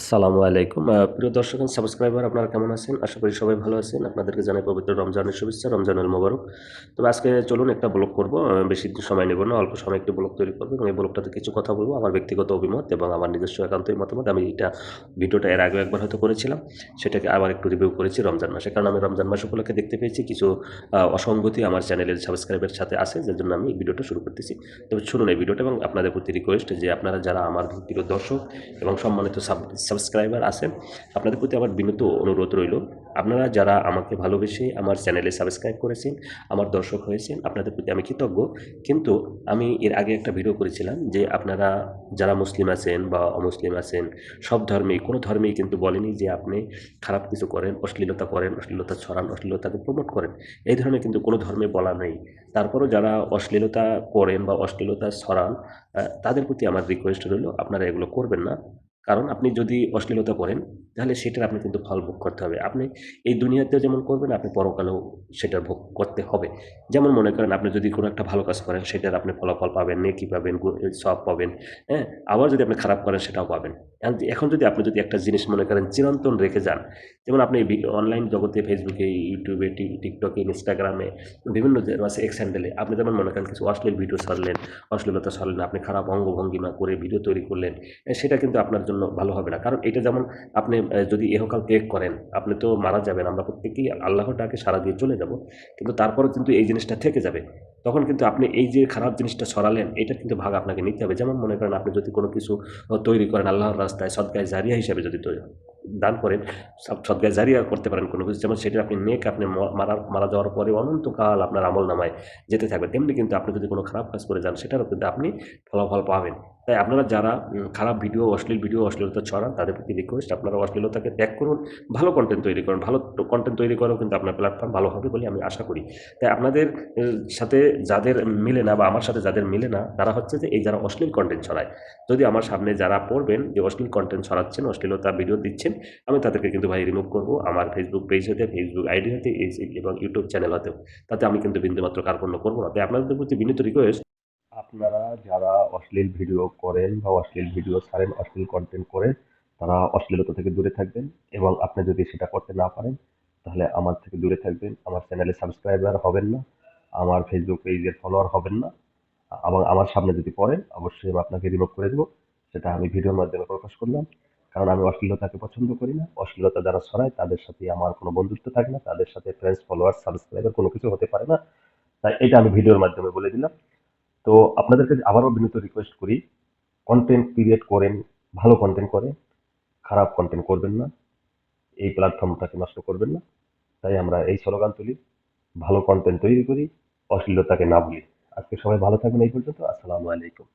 আসসালামু আলাইকুম। প্রিয় দর্শক সাবস্ক্রাইবার আপনারা কেমন আছেন? আশা করি সবাই ভালো আছেন। আপনাদেরকে জানাই পবিত্র রমজানের শুভেচ্ছা, রমজানুল মোবারক। তবে আজকে চলুন একটা ব্লগ করব। বেশি সময় নেব না, অল্প সময় একটি ব্লগ তৈরি করব এবং এই ব্লগটাতে কিছু কথা বলব, আমার ব্যক্তিগত অভিমত এবং আমার নিজস্ব একান্তই মতামত। আমি এটা ভিডিওটা এর আগে একবার হয়তো করেছিলাম, সেটাকে আবার একটু রিভিউ করেছি রমজান মাসে। কারণ আমি রমজান মাস উপলক্ষে দেখতে পেয়েছি কিছু অসঙ্গতি আমার চ্যানেলের সাবস্ক্রাইবের সাথে আছে, যার জন্য আমি এই ভিডিওটা শুরু করতেছি। তবে শুনুন এই ভিডিওটা এবং আপনাদের প্রতি রিকোয়েস্ট যে আপনারা যারা আমার প্রিয় দর্শক এবং সম্মানিত সাবস্ক্রাইবার আছেন আপনাদের প্রতি আমার বিনীত অনুরোধ রইল। আপনারা যারা আমাকে ভালোবেসে আমার চ্যানেলে সাবস্ক্রাইব করেছেন, আমার দর্শক হয়েছেন, আপনাদের প্রতি আমি কৃতজ্ঞ। কিন্তু আমি এর আগে একটা ভিডিও করেছিলাম যে আপনারা যারা মুসলিম আছেন বা অমুসলিম আছেন, সব ধর্মেই, কোনো ধর্মেই কিন্তু বলেনি যে আপনি খারাপ কিছু করেন, অশ্লীলতা করেন, অশ্লীলতা ছড়ান, অশ্লীলতাকে প্রমোট করেন। এই ধরনের কিন্তু কোনো ধর্মে বলা নেই। তারপরও যারা অশ্লীলতা করেন বা অশ্লীলতা ছড়ান তাদের প্রতি আমার রিকোয়েস্ট রইল, আপনারা এগুলো করবেন না। কারণ আপনি যদি অশ্লীলতা করেন তাহলে সেটার আপনি কিন্তু ফল ভোগ করতে হবে। আপনি এই দুনিয়াতেও যেমন করবেন, আপনি পরকালেও সেটার ভোগ করতে হবে। যেমন মনে করেন আপনি যদি কোনো একটা ভালো কাজ করেন, সেটার আপনি ফলাফল পাবেন, নেকি পাবেন সব পাবেন হ্যাঁ? আবার যদি আপনি খারাপ করেন, সেটাও পাবেন। এখন যদি আপনি যদি একটা জিনিস মনে করেন চিরন্তন রেখে যান, যেমন আপনি অনলাইন জগতে ফেসবুকে ইউটিউবে টিকটকে ইনস্টাগ্রামে বিভিন্ন এক্স হ্যান্ডেলে আপনি যেমন মনে করেন কিছু অশ্লীল ভিডিও ছাড়লেন, অশ্লীলতা ছাড়লেন, আপনি খারাপ অঙ্গভঙ্গিমা করে ভিডিও তৈরি করলেন সেটা কিন্তু আপনার জন্য ভালো হবে না। কারণ এটা যেমন আপনি যদি এহকাল ত্যাগ করেন, আপনি তো মারা যাবেন, আমরা প্রত্যেকেই আল্লাহর ডাকে সারা দিয়ে চলে যাব। কিন্তু তারপরেও কিন্তু এই জিনিসটা থেকে যাবে। তখন কিন্তু আপনি এই যে খারাপ জিনিসটা সরালেন এটা কিন্তু ভাগ আপনাকে নিতে হবে। যেমন মনে করেন আপনি যদি কোনো কিছু তৈরি করেন আল্লাহর রাস্তায়, সদকায় জারিয়া হিসাবে যদি তৈরি দান করেন সব- সদগায় জারিয়া করতে পারেন কোনো কিছু। যেমন সেটা আপনি নেক, আপনি মারা মারা যাওয়ার পরে অনন্তকাল আপনার আমল নামায় যেতে থাকবে তেমনি কিন্তু আপনি যদি কোনো খারাপ কাজ করে যান, সেটারও কিন্তু আপনি ফলাফল পাবেন। তাই আপনারা যারা খারাপ ভিডিও, অশ্লীল ভিডিও, অশ্লীলতা ছড়ান, তাদের প্রতি রিকোয়েস্ট আপনারা অশ্লীলতাকে ত্যাগ করুন, ভালো কন্টেন্ট তৈরি করুন, ভালো কন্টেন্ট তৈরি করেও কিন্তু আপনার প্ল্যাটফর্ম ভালো হবে বলে আমি আশা করি। তাই আপনাদের সাথে যাদের মিলে না বা আমার সাথে যাদের মিলে না, তারা হচ্ছে যে এই যারা অশ্লীল কন্টেন্ট ছড়ায়। যদি আমার সামনে যারা পড়বেন যে অশ্লীল কন্টেন্ট ছড়াচ্ছেন, অশ্লীলতা ভিডিও দিচ্ছেন আমি তাদেরকে কিন্তু ভাই রিমুভ করব। আমার ফেসবুক পেজ হতে ফেসবুক আইডি হতে এবং ইউটিউব চ্যানেল হতেও। তাতে আমি কিন্তু বিন্দুমাত্র কার্পণ্য করব না। তাই আপনাদের প্রতি বিনীত রিকোয়েস্ট আপনারা যারা অশ্লীল ভিডিও করেন বা অশ্লীল ভিডিও ছাড়েন, অশ্লীল কন্টেন্ট করেন, তারা অশ্লীলতা থেকে দূরে থাকবেন এবং আপনি যদি সেটা করতে না পারেন, তাহলে আমার থেকে দূরে থাকবেন। আমার চ্যানেলে সাবস্ক্রাইবার হবেন না, আমার ফেসবুক পেজের ফলোয়ার হবেন না। এবং আমার সামনে যদি পড়েন অবশ্যই আমি আপনাকে রিমুভ করে দেবো। সেটা আমি ভিডিওর মাধ্যমে প্রকাশ করলাম। কারণ আমি অশ্লীলতাকে পছন্দ করি না। অশ্লীলতা যারা ছড়ায়, তাদের সাথে আমার কোনো বন্ধুত্ব থাকে না। তাদের সাথে ফ্রেন্ডস ফলোয়ার সাবস্ক্রাইবার কোনো কিছু হতে পারে না। তাই এটা আমি ভিডিওর মাধ্যমে বলে দিলাম। তো আপনাদেরকে আবারও বিনীত রিকোয়েস্ট করি কন্টেন্ট ক্রিয়েট করেন, ভালো কন্টেন্ট করেন, খারাপ কন্টেন্ট করবেন না, এই প্ল্যাটফর্মটাকে নষ্ট করবেন না। তাই আমরা এই স্লোগান তুলি, ভালো কন্টেন্ট তৈরি করি, অশ্লীলতাকে না ভুলি। আজকে সবাই ভালো থাকবেন এই পর্যন্ত। আসসালামু আলাইকুম।